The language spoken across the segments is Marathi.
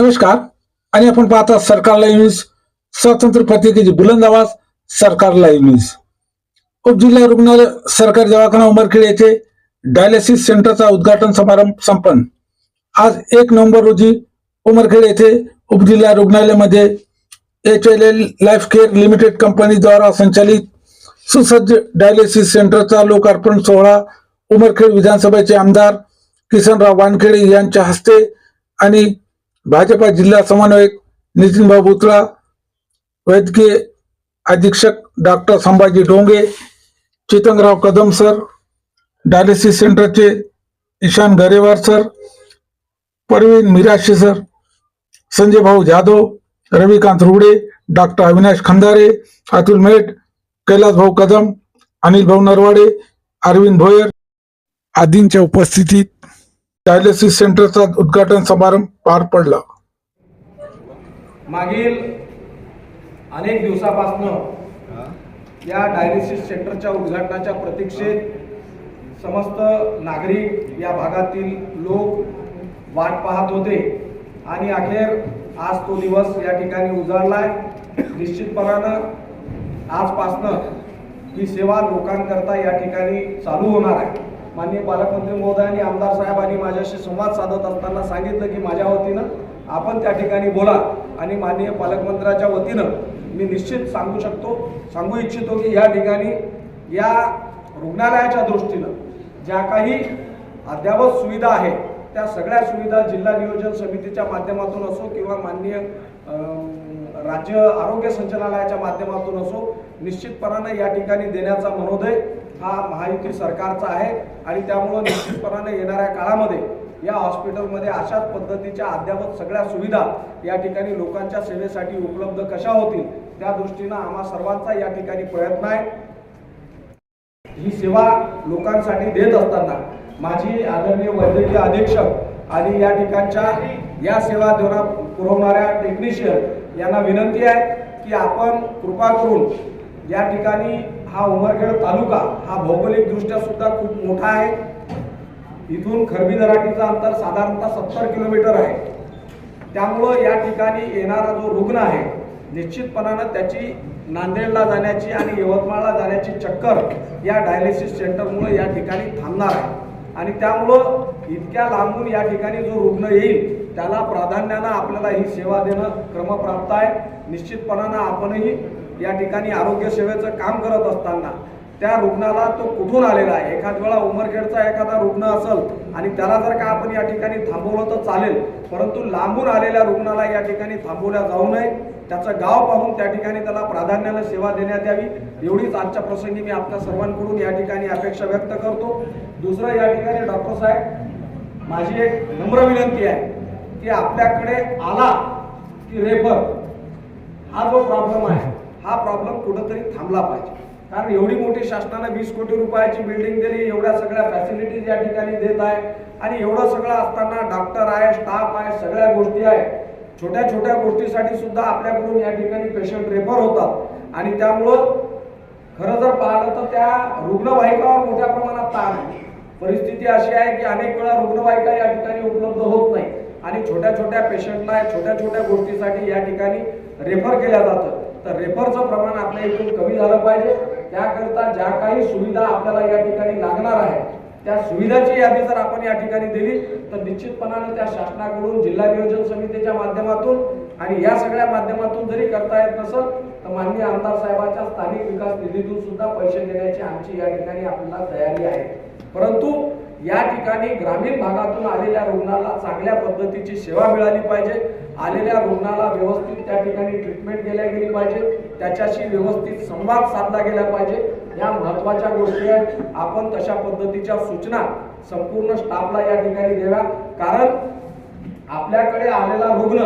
नमस्कार. आणि आपण पाहता सरकार लाईव्ह न्यूज. स्वतंत्र पत्रिकेची बुलंद आवाज सरकार लाईव्ह न्यूज. उपजिल्हा रुग्णालय सरकारी दवाखाना उमरखेड येथे डायलिसिस सेंटरचा उद्घाटन समारंभ संपन्न. आज एक नोव्हेंबर रोजी उमरखेड येथे उपजिल्हा रुग्णालयामध्ये H L L life care limited कंपनीद्वारा संचालित सुसज्ज डायलिसिस सेंटरचा लोकार्पण सोहळा उमरखेड विधानसभेचे आमदार किसनराव वानखेडे यांच्या हस्ते आणि भाजपा जिल्हा समन्वयक नितीनभाऊ बुतळा वैद्यकीय अधीक्षक doctor Sambhaji Donge Chetanrao Kadam sir dialysis सेंटरचे ईशान गरेवार सर परवीन मिराशी सर संजय भाऊ जाधव रविकांत रुगडे डॉक्टर अविनाश खंदारे अतुल मेट कैलास भाऊ कदम अनिल भाऊ नरवाडे अरविंद भोयर आदींच्या उपस्थितीत डायलिसिस सेंटरचा उद्घाटन समारंभ पार पडला. मागील अनेक दिवसापासून या डायलिसिस सेंटरच्या उद्घाटनाच्या प्रतीक्षेत समस्त नागरिक या भागातील लोक वाट पाहत होते. आणि अखेर आज तो दिवस या ठिकाणी उजाडलाय निश्चितपणानं आजपासनं ही सेवा लोकांकरता या ठिकाणी चालू होणार आहे. माननीय पालकमंत्री महोदयांनी आमदार साहेबांनी माझ्याशी संवाद साधत असताना सांगितलं की माझ्या वतीनं आपण त्या ठिकाणी बोला आणि माननीय पालकमंत्र्याच्या वतीनं मी निश्चित सांगू शकतो सांगू इच्छितो की या ठिकाणी या रुग्णालयाच्या दृष्टीनं ज्या काही अद्यावत सुविधा आहेत त्या सगळ्या सुविधा जिल्हा नियोजन समितीच्या माध्यमातून असो किंवा माननीय राज्य आरोग्य संचालनालयाच्या माध्यमातून असो निश्चितपणानं या ठिकाणी देण्याचा मनोदय हा महायुती सरकारचा आहे आणि त्यामुळं निश्चितपणाने येणाऱ्या काळामध्ये या हॉस्पिटलमध्ये अशाच पद्धतीच्या अद्यावत सगळ्या सुविधा या ठिकाणी लोकांच्या सेवेसाठी उपलब्ध कशा होतील त्या दृष्टीनं आम्हा सर्वांचा या ठिकाणी प्रयत्न आहे. ही सेवा लोकांसाठी देत असताना माझी आदरणीय वैद्यकीय अधीक्षक आणि या ठिकाणच्या या सेवा देणा पुरवणाऱ्या टेक्निशियन यांना विनंती आहे की आपण कृपा करून या ठिकाणी हा उमरखेड तालुका हा भौगोलिकदृष्ट्या सुद्धा खूप मोठा आहे. इथून खरबी दराटीचं अंतर साधारणतः सत्तर किलोमीटर आहे. त्यामुळं या ठिकाणी येणारा जो रुग्ण आहे निश्चितपणानं त्याची नांदेडला जाण्याची आणि यवतमाळला जाण्याची चक्कर या डायलिसिस सेंटरमुळे या ठिकाणी थांबणार आहे. आणि त्यामुळं इतक्या लांबून या ठिकाणी जो रुग्ण येईल त्याला प्राधान्यानं आपल्याला ही सेवा देणं क्रमप्राप्त आहे. निश्चितपणानं आपणही या ठिकाणी आरोग्य सेवेचं काम करत असताना त्या रुग्णाला तो कुठून आलेला आहे? एखाद वेळा उमरखेडचा एखादा रुग्ण असेल आणि त्याला जर का आपण या ठिकाणी थांबवलं तर चालेल. परंतु लांबून आलेल्या रुग्णाला या ठिकाणी थांबवल्या जाऊ नये. त्याचं गाव पाहून त्या ठिकाणी त्याला प्राधान्यानं सेवा देण्यात यावी. एवढीच आजच्या प्रसंगी मी आपल्या सर्वांकडून या ठिकाणी अपेक्षा व्यक्त करतो. दुसरं या ठिकाणी डॉक्टर साहेब माझी एक नम्र विनंती आहे की आपल्याकडे आला की रेफर. हा जो प्रॉब्लेम आहे हा प्रॉब्लेम कुठंतरी थांबला पाहिजे. कारण एवढी मोठी शासनानं वीस कोटी रुपयाची बिल्डिंग दिली एवढ्या सगळ्या फॅसिलिटीज या ठिकाणी देत आहे आणि एवढं सगळं असताना डॉक्टर आहे स्टाफ आहे सगळ्या गोष्टी आहे छोट्या छोट्या गोष्टीसाठी सुद्धा आपल्याकडून या ठिकाणी पेशंट रेफर होतात. आणि त्यामुळं खरं जर पाहिलं तर त्या रुग्णवाहिकावर मोठ्या प्रमाणात ताण आहे. परिस्थिती अशी आहे की अनेक वेळा रुग्णवाहिका या ठिकाणी उपलब्ध होत नाही. आणि छोट्या छोट्या पेशंटला छोट्या छोट्या गोष्टीसाठी या ठिकाणी रेफर केल्या जातं. तर रेफरचं प्रमाण आपल्या इथून कमी झालं पाहिजे. त्याकरता ज्या काही सुविधा आपल्याला या ठिकाणी लागणार आहे त्या सुविधाची यादी जर आपण या ठिकाणी दिली तर निश्चितपणाने त्या शासनाकडून जिल्हा नियोजन समितीच्या माध्यमातून आणि या सगळ्या माध्यमातून जरी करता येत नसेल तर माननीय आमदार साहेबांच्या स्थानिक विकास निधीतून सुद्धा पैसे देण्याची आमची या ठिकाणी आपल्याला तयारी आहे. परंतु या ठिकाणी ग्रामीण भागातून आलेल्या रुग्णाला चांगल्या पद्धतीची सेवा मिळाली पाहिजे. आलेल्या रुग्णाला व्यवस्थित त्या ठिकाणी ट्रीटमेंट केल्या गेली पाहिजे. त्याच्याशी व्यवस्थित संवाद साधला गेला पाहिजे. या महत्त्वाच्या गोष्टी आहेत. आपण तशा पद्धतीच्या सूचना संपूर्ण स्टाफला या ठिकाणी द्याव्या. कारण आपल्याकडे आलेला रुग्ण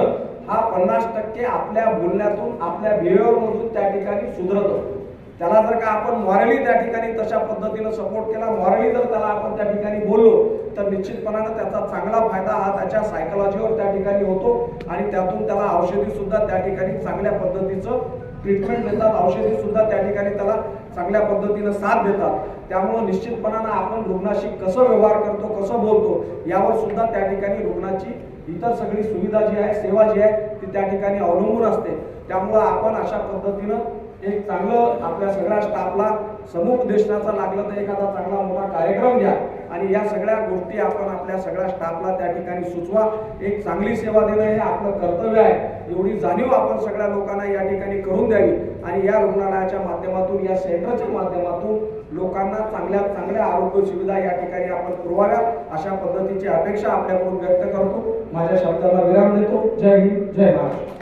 हा पन्नास टक्के आपल्या बोलण्यातून आपल्या बिहेवियरमधून त्या ठिकाणी सुधरत असतो त्याला जर का आपण मॉरली त्या ठिकाणी तशा पद्धतीनं सपोर्ट केला मॉरली जर त्याला आपण त्या ठिकाणी बोललो तर निश्चितपणानं त्याचा चांगला फायदा हा त्याच्या सायकोलॉजीवर त्या ठिकाणी होतो आणि त्यातून त्याला औषधी सुद्धा त्या ठिकाणी चांगल्या पद्धतीचं ट्रीटमेंट देतात. औषधी सुद्धा त्या ठिकाणी त्याला चांगल्या पद्धतीनं साथ देतात. त्यामुळं निश्चितपणानं आपण रुग्णाशी कसं व्यवहार करतो कसं बोलतो यावर सुद्धा त्या ठिकाणी रुग्णाची इतर सगळी सुविधा जी आहे सेवा जी आहे ती त्या ठिकाणी अवलंबून असते. त्यामुळं आपण अशा पद्धतीनं एक चांगलं आपल्या सगळ्या स्टाफला समुपदेशनाचा लागलं तर एखादा चांगला मोठा कार्यक्रम घ्या. आणि या सगळ्या गोष्टी आपण आपल्या सगळ्या स्टाफला त्या ठिकाणी सुचवा. एक चांगली सेवा देणं हे आपलं कर्तव्य आहे. एवढी जाणीव आपण सगळ्या लोकांना या ठिकाणी करून द्यावी. आणि या रुग्णालयाच्या माध्यमातून या सेंटरच्या माध्यमातून लोकांना चांगल्या चांगल्या आरोग्य सुविधा या ठिकाणी आपण पुरवाव्या अशा पद्धतीची अपेक्षा आपल्याकडून व्यक्त करतो. माझ्या शब्दाला विराम देतो. जय हिंद जय महाराष्ट्र.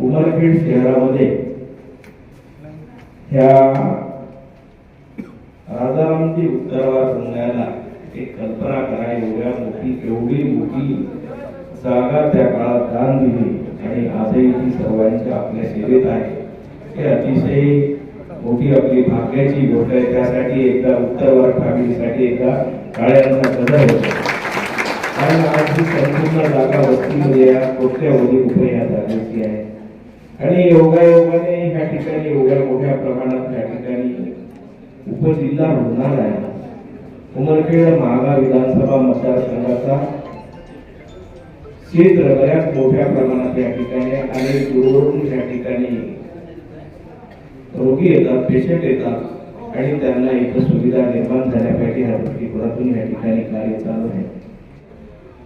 उमरखेड शहरामध्ये ह्या राजारामजी उत्तरवार संघाला एक कल्पना करा एवढ्या मोठी एवढी मोठी जागा त्या काळात दान दिली आणि आजही ती सर्वांच्या आपल्या सेवेत आहे. हे अतिशय मोठी आपली भाग्याची गोष्ट आहे. त्यासाठी एकदा उत्तरवार फॅमिलीसाठी एकदा काळ्यांचा गजर होता. कारण आज ही संपूर्ण जागा वस्तीमध्ये या कोट्यावधी रुपये या जागेची आहे. आणि योगायोगाने ह्या ठिकाणी एवढ्या मोठ्या प्रमाणात या ठिकाणी उपजिल्हा रुग्णालय उमरखेड महागा विधानसभा मतदारसंघाचा क्षेत्र बऱ्याच मोठ्या प्रमाणात या ठिकाणी आणि दूरवरून या ठिकाणी रोगी येतात पेशंट येतात आणि त्यांना इथं सुविधा निर्माण झाल्यासाठी पाहिजे ह्या दृष्टिकोनातून या ठिकाणी कार्य चालू आहे.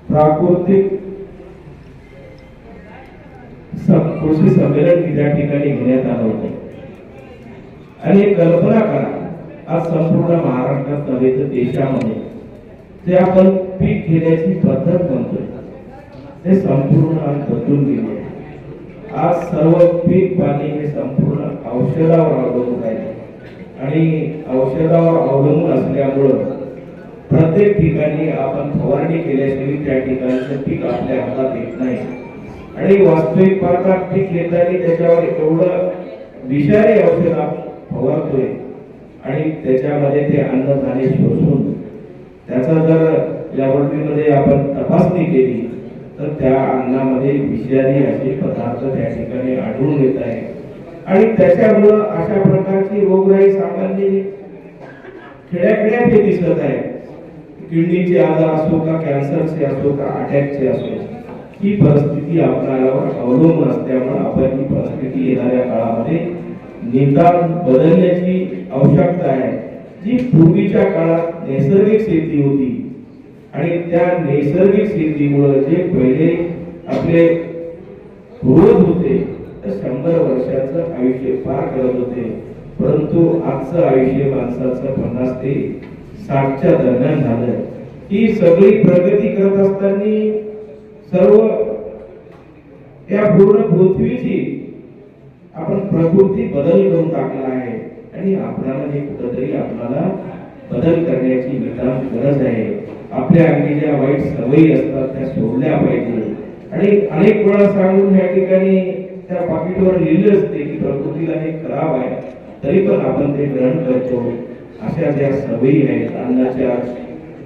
प्राकृतिक कृषी संमेलन त्या ठिकाणी घेण्यात आलं होतं. आणि कल्पना करा आज संपूर्ण महाराष्ट्रात नव्हे तर देशामध्ये. जे आपण पीक घेण्याची पद्धत म्हणतोय ते संपूर्ण बदलून गेले आज सर्व पीक पाणी हे संपूर्ण औषधावर अवलंबून आहे. आणि औषधावर अवलंबून असल्यामुळं प्रत्येक ठिकाणी आपण फवारणी केल्याशिवाय त्या ठिकाणचं पीक आपल्या हातात येत नाही. आणि वास्तविक पाहता पीक घेताना त्याच्यावर एवढं विषारी औषध आपण फवारतोय आणि त्याच्यामध्ये ते अन्नधान्य शोषून. त्याचा जर लॅबोरेटरीमध्ये आपण तपासणी केली तर त्या अन्नामध्ये विषारी असे पदार्थ त्या ठिकाणी आढळून येत आहे आणि त्याच्यामुळं अशा प्रकारची रोगराई सामान्य खेड्याखेड्यात हे दिसत आहे. किडनीचे आजार असो का कॅन्सरचे असो का अटॅकचे असो ही परिस्थिती आपल्यावर अवलंबून असल्यामुळे आपण ही परिस्थिती येणाऱ्या काळामध्ये निदान बदलण्याची आवश्यकता आहे जी पूर्वीच्या काळात नैसर्गिक शेती होती. आणि त्या नैसर्गिक शेतीमुळे जे पहिले आपले पूर्वज होते तर शंभर वर्षाचं आयुष्य पार करत होते. परंतु आजचं आयुष्य माणसाचं पन्नास ते साठच्या दरम्यान झालं ही सगळी प्रगती करत असताना सर्व त्या पूर्ण पृथ्वीची आपण प्रकृती बदल करून टाकला आहे. आणि आपल्याला हे कुठंतरी आपल्याला बदल करण्याची निदान गरज आहे. आपल्या अंगी ज्या वाईट सवयी असतात त्या सोडल्या पाहिजे. आणि अनेक वेळा सांगून या ठिकाणी त्या पाकिटवर लिहिलं असते की प्रकृतीला हे खराब आहे तरी पण आपण ते ग्रहण करतो. अशा ज्या सवयी आहेत अन्नाच्या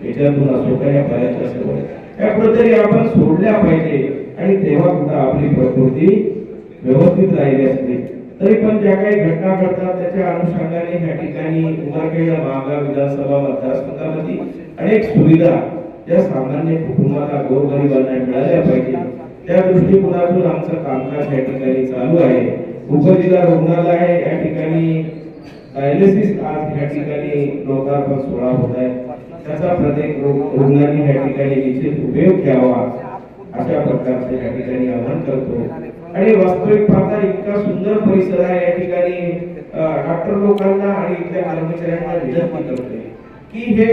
याच्यातून असो का या बऱ्याचशा त्या कुठेतरी आपण सोडल्या पाहिजे. आणि तेव्हा कुठं आपली प्रकृती व्यवस्थित राहिली असते. तरी पण ज्या काही घटना घडतात त्याच्या अनुषंगाने या ठिकाणी उमरखेड महागा विधानसभा मतदारसंघामध्ये अनेक सुविधा ज्या सामान्य कुटुंबाला गोरगरिबांना मिळाल्या पाहिजे त्या दृष्टिकोनातून आमचं कामकाज या ठिकाणी चालू आहे. उपजिल्हा रुग्णालय या ठिकाणी डायलिसिस आज या ठिकाणी लोकार्पण सोहळा होत आहे. त्याचा प्रत्येक रुग्णांनी या ठिकाणी निश्चित उपयोग घ्यावा. अशा प्रकारचे या ठिकाणी आवाहन करतो. आणि वास्तविक पाहता इतका सुंदर परिसर आहे या ठिकाणी डॉक्टर लोकांना आणि इथल्या कर्मचाऱ्यांना विनंती करतोय की हे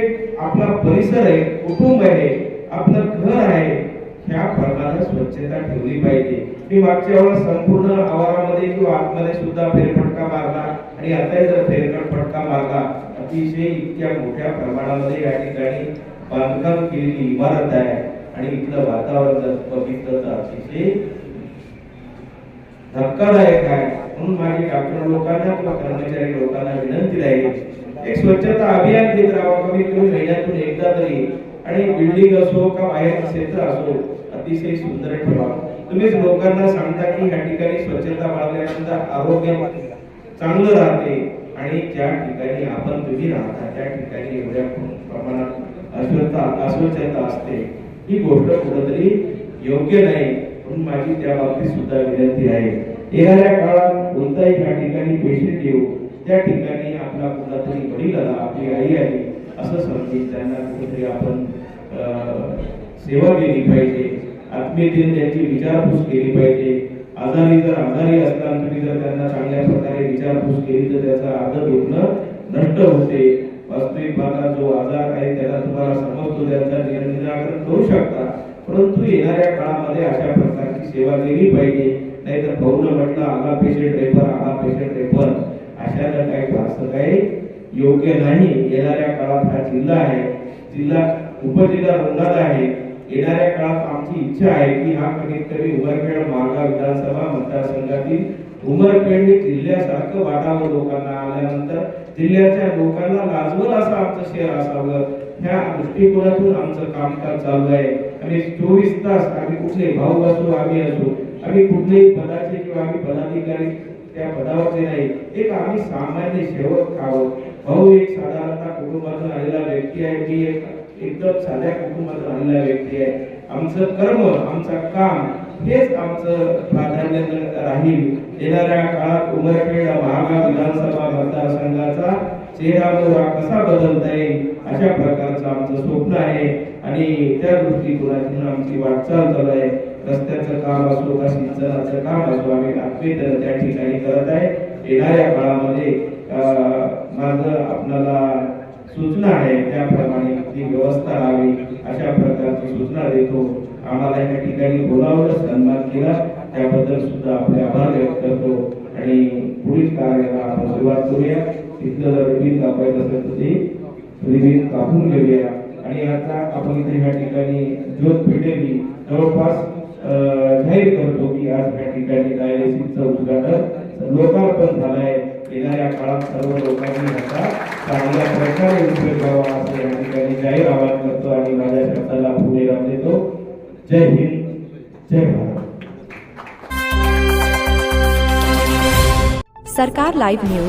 आपला परिसर आहे कुटुंब आहे आपलं घर आहे ह्या प्रमाणे स्वच्छता ठेवली पाहिजे. मी मागच्या वेळेस संपूर्ण आवारामध्ये किंवा आतमध्ये सुद्धा फेरफटका मारला आणि आता जर फटका मारला अतिशय इतक्या मोठ्या प्रमाणामध्ये या ठिकाणी बांधकाम केलेली इमारत आहे. आणि इथलं वातावरण जर बघितलं तर अतिशय धक्कादायक आहे. म्हणून माझी डॉक्टर लोकांना किंवा कर्मचारी लोकांना विनंती आहे. एक स्वच्छता अभियान घेत राहावं कमीत कमी महिन्यातून एकदा तरी. आणि बिल्डिंग असो का बाहेर क्षेत्र असो अतिशय सुंदर ठेवा. तुम्हीच लोकांना सांगता की या ठिकाणी स्वच्छता बाळगल्यानंतर आरोग्य चांगलं राहते. आणि ज्या ठिकाणी आपण तुम्ही राहता त्या ठिकाणी एवढ्या प्रमाणात अस्वच्छता अस्वच्छता असते. ही गोष्ट कुठंतरी योग्य नाही. म्हणून माझी त्या बाबतीत सुद्धा विनंती आहे. येणाऱ्या काळात कोणताही ह्या ठिकाणी पेशंट येऊ त्या ठिकाणी आपला कुठला तरी वडील आला आपली आई आली असं समजून त्यांना कुठेतरी आपण सेवा केली पाहिजे. आत्मीयतेने त्यांची विचारपूस केली पाहिजे. आजारी जर आजारी असताना तुम्ही जर त्यांना चांगल्या प्रकारे विचारपूस केली तर त्याचा आदर दुखणं नष्ट होते. वास्तविक भागात जो आजार आहे त्याला तुम्हाला समजतो त्याचा निराकरण करू शकता. परंतु येणाऱ्या काळामध्ये अशा प्रकारची सेवा केली पाहिजे. नाहीतर भाऊनं म्हटलं आला पेशंट रेफर आला पेशंट रेफर अशानं काही फारसं काही योग्य नाही. येणाऱ्या काळात हा जिल्हा आहे. जिल्हा उपजिल्हा रुग्णालय आहे. येणाऱ्या काळात आमची इच्छा आहे की हा कमीत कमी उमरखेड महागाव विधानसभा मतदारसंघातील उमरखेड हे जिल्ह्यासारखं वाटावं लोकांना आल्यानंतर जिल्ह्याच्या लोकांना लाजवल असं आमचं शहर असावं. ह्या दृष्टिकोनातून आमचं कामकाज चालू आहे. आणि चोवीस तास आम्ही कुठले भाऊ असो आम्ही असो आम्ही कुठलेही पदाचे किंवा आम्ही पदाधिकारी त्या पदावरचे नाही एक आम्ही सामान्य सेवक आहोत. भाऊ एक साधारणतः कुटुंबातून आलेला व्यक्ती आहे मी एक एकदम साध्या कुटुंबातून आलेला व्यक्ती आहे. आमचं कर्म आमचं काम हेच आमचं प्राधान्य राहील. येणाऱ्या काळात उमरखेड महागा विधानसभा मतदारसंघाचा चेहरा मोहरा कसा बदलता येईल अशा प्रकारचं आमचं स्वप्न आहे. आणि त्या दृष्टिकोनातून आमची वाटचाल चालू आहे. रस्त्याचं काम असो का सिंचनाचं काम असो आम्ही आत्मीयतेनं त्या ठिकाणी करत आहे. येणाऱ्या काळामध्ये अं, माझं सूचना आहे त्याप्रमाणे ती व्यवस्था राहावी अशा प्रकारची सूचना देतो. आम्हाला या ठिकाणी बोलावलं सन्मान केला त्याबद्दल सुद्धा आपले आभार व्यक्त करतो. आणि पुढील कार्याला आपण सुरुवात करूया. तिथलं जर रिबीन कापायचं असेल तर ते रिबीन कापून घेऊया. आणि आता आपण इथे ह्या ठिकाणी ज्योत पेटेली जवळपास जाहीर करतो की आज ह्या ठिकाणी डायलिसिसचं उद्घाटन लोकार्पण झालंय. येणाऱ्या काळात सर्व लोकांनी ह्याचा चांगल्या प्रकारे उपयोग व्हावा असं या ठिकाणी जाहीर आवाहन करतो आणि माझ्या शब्दाला पुढे राम देतो. जय हिंद जय भारत. सरकार लाईव्ह न्यूज